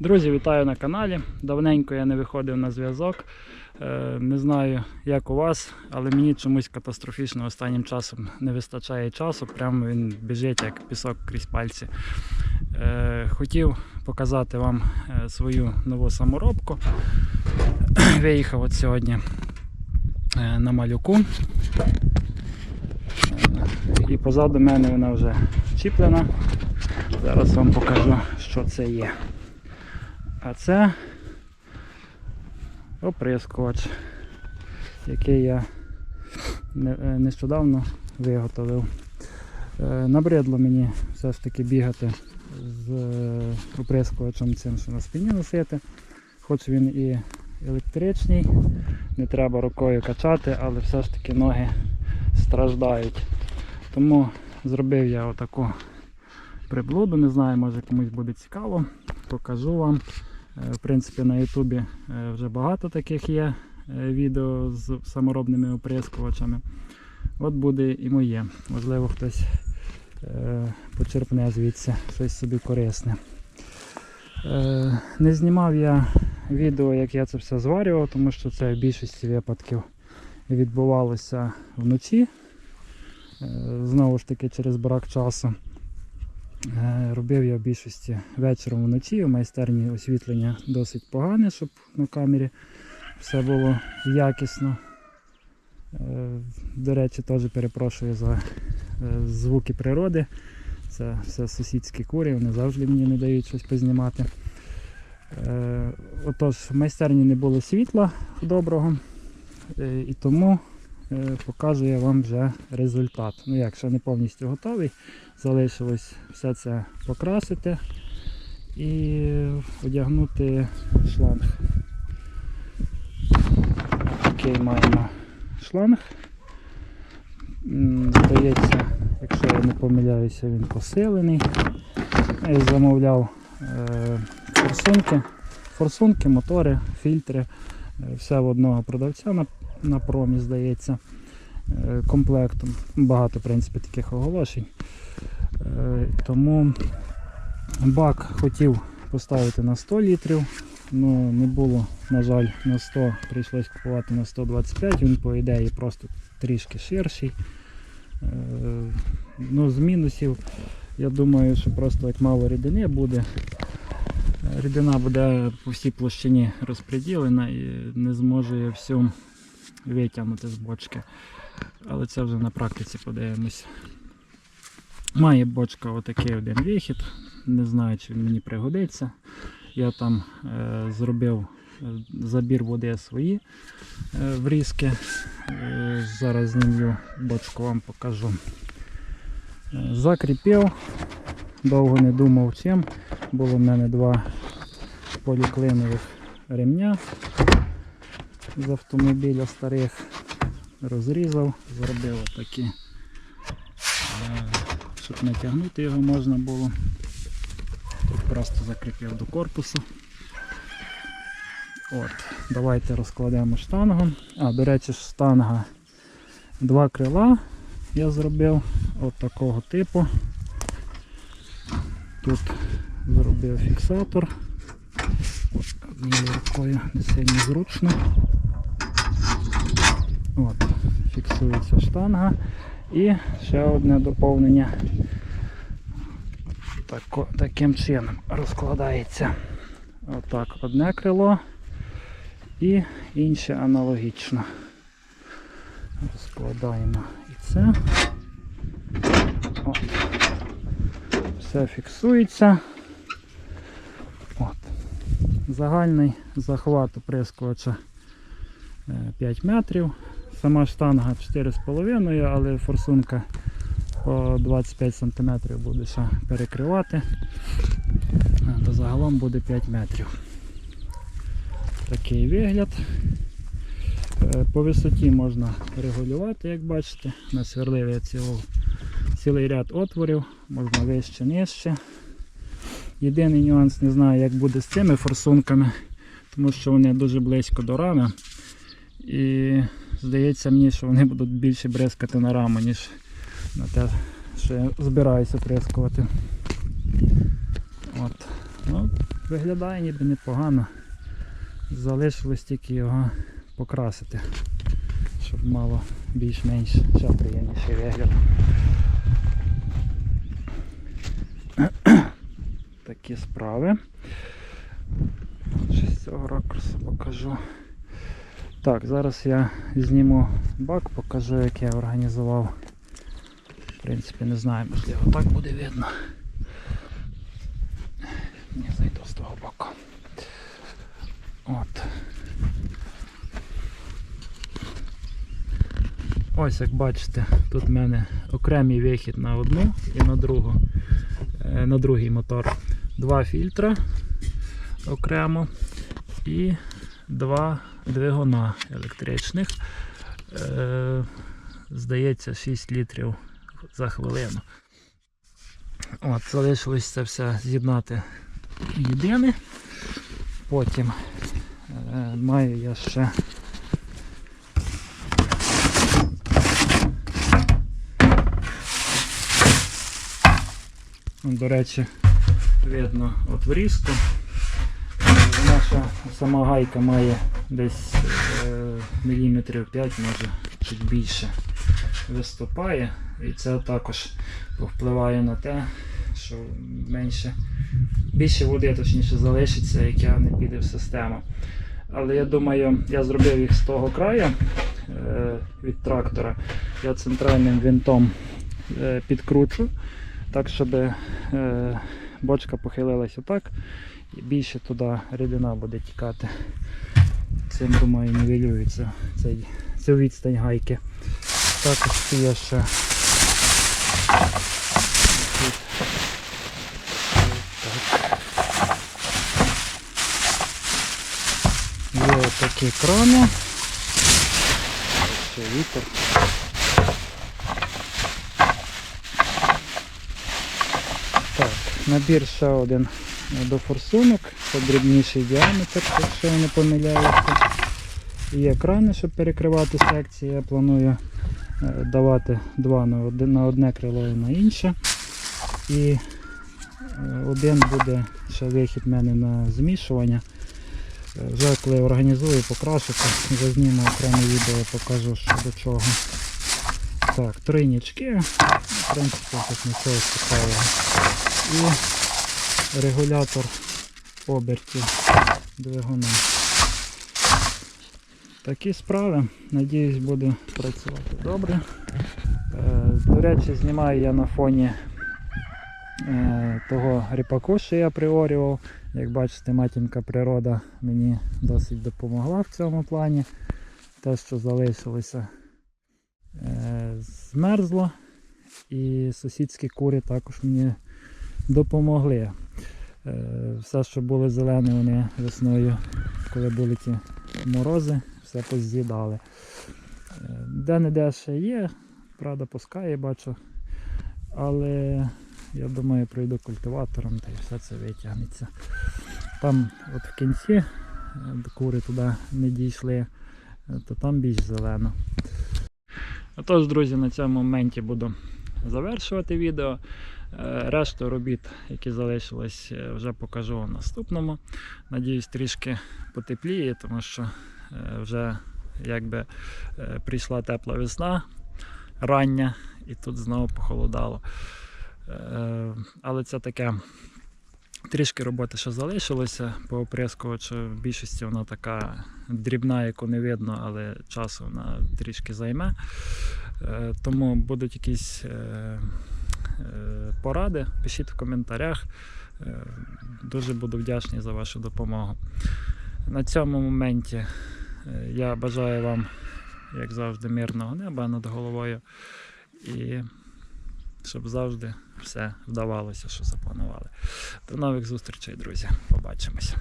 Друзі, вітаю на каналі. Давненько я не виходив на зв'язок. Е, Не знаю, як у вас, але мені чомусь катастрофічно останнім часом не вистачає часу. Прямо він біжить як пісок крізь пальці. Е, Хотів показати вам е, свою нову саморобку. Виїхав от сьогодні на малюку. І позаду мене вона вже чіплена. Зараз вам покажу, що це є. А це оприскувач, який я е, нещодавно виготовив. Е, Набридло мені все ж таки бігати з е, оприскувачем цим, що на спині носити. Хоч він і електричний, не треба рукою качати, але все ж таки ноги страждають. Тому зробив я отаку приблуду, не знаю, може комусь буде цікаво. Покажу вам. Е, В принципі, на Ютубі е, вже багато таких є е, відео з саморобними оприскувачами. От буде і моє. Можливо, хтось почерпне звідси щось собі корисне. Не знімав я відео, як я це все зварював, тому що це в більшості випадків відбувалося вночі. Знову ж таки, через брак часу. Е, Робив я в більшості вечором вночі. У майстерні освітлення досить погане, щоб на камері все було якісно. Е, До речі, теж перепрошую за е, звуки природи. Це все сусідські кури, вони завжди мені не дають щось познімати. Отож, в майстерні не було світла доброго, і тому покажу я вам вже результат. Ну як, ще не повністю готовий. Залишилось все це покрасити і одягнути шланг. Такий маємо шланг. Здається, якщо я не помиляюся, він посилений. Я замовляв е, форсунки, форсунки, мотори, фільтри. Е, Все в одного продавця на, на промі, здається, комплектом. Багато, в принципі, таких оголошень. Е, Тому бак хотів поставити на 100 літрів, але не було, на жаль, на 100, прийшлось купувати на 125, він по ідеї просто трішки ширший. Е, Ну, з мінусів, я думаю, що просто як мало рідини буде. Е, Рідина буде по всій площині розподілена і не зможе всю витягнути з бочки. Але це вже на практиці подивимось. Має бочка отакий один вихід. Не знаю, чи він мені пригодиться. Я там е, зробив е, забір води свої е, врізки. Е, зараз знімлю бочку вам покажу. Е, закріпив, довго не думав чим. Було в мене два поліклинових ремня з автомобіля старих. Розрізав, зробив отакі е, щоб натягнути його можна було. Тут просто закріпив до корпусу. От, Давайте розкладемо штангу. А, до речі, штанга два крила я зробив от такого типу. Тут зробив фіксатор. Однією рукою не сильно зручно. От, фіксується штанга. І ще одне доповнення. Тако, таким чином розкладається отак одне крило і інше аналогічно. Розкладаємо і це. От. Все фіксується. От. Загальний захват оприскувача е, 5 метрів. Сама штанга 4,5, але форсунка по 25 см буде ще перекривати. То загалом буде 5 метрів. Такий вигляд. Е, По висоті можна регулювати, як бачите. Насверлив я цілу, цілий ряд отворів, можна вище, нижче. Єдиний нюанс, не знаю, як буде з цими форсунками, тому що вони дуже близько до рами. І здається мені, що вони будуть більше бризкати на раму, ніж на те, що я збираюся прискувати. От. Ну, виглядає ніби непогано. Залишилось тільки його покрасити, щоб мало більш-менш ще приємніший вигляд. Такі справи. Ще з цього ракурсу покажу. Так, зараз я зніму бак, покажу, як я організував. В принципі, не знаю, можливо, так буде видно. Не зайду з того боку. От. Ось як бачите, тут в мене окремий вихід на одну і на другу, е, на другий мотор. Два фільтра окремо і два двигуна електричних. Е, здається, 6 літрів за хвилину. От, залишилось це все з'єднати єдине. Потім е, маю я ще До речі, видно от врізку. Наша сама гайка має десь е, міліметрів 5, може чуть більше виступає. І це також повпливає на те, що менше, більше води точніше залишиться, яка не піде в систему. Але я думаю, я зробив їх з того краю е, від трактора. Я центральним винтом е, підкручу, так щоб бочка похилилася так, і більше туди рідина буде тікати. Цим, думаю, нівелюється цей, цю відстань гайки. Також є ще тут. Є такі крани. Ще вітер. Так, набір ще один до форсунок, це дрібніший діаметр, якщо я не помиляюся. Є крани, щоб перекривати секції. Я планую е, давати два на одне, крило і на інше. І е, один буде ще вихід в мене на змішування. Е, Вже коли організую, покрашу, вже зніму окреме відео, покажу що до чого. Так, тройнички, в принципі, тут нічого цікавого. Регулятор обертів двигуна. Такі справи. Надіюсь, буде працювати добре. Е, До речі, знімаю я на фоні е, того ріпаку, що я приорював. Як бачите, матінка природа мені досить допомогла в цьому плані. Те, що залишилося, е, змерзло. І сусідські кури також мені допомогли. Е, Все, що було зелене, вони весною, коли були ті морози, все поз'їдали. Е, Де-не-де ще є, правда, пускає, бачу. Але я думаю, пройду культиватором та і все це витягнеться. Там от в кінці е, кури туди не дійшли, то там більш зелено. Отож, друзі, на цьому моменті буду завершувати відео. Е, Решту робіт, які залишились, е, вже покажу в наступному. Надіюсь, трішки потепліє, тому що е, вже якби прийшла тепла весна рання і тут знову похолодало. Але це таке трішки роботи ще залишилося по оприскувачу. В більшості вона така дрібна, яку не видно, але часу вона трішки займе. Тому будуть якісь поради, пишіть в коментарях. Е, Дуже буду вдячний за вашу допомогу. На цьому моменті е, я бажаю вам, як завжди, мирного неба над головою і щоб завжди все вдавалося, що запланували. До нових зустрічей, друзі. Побачимося.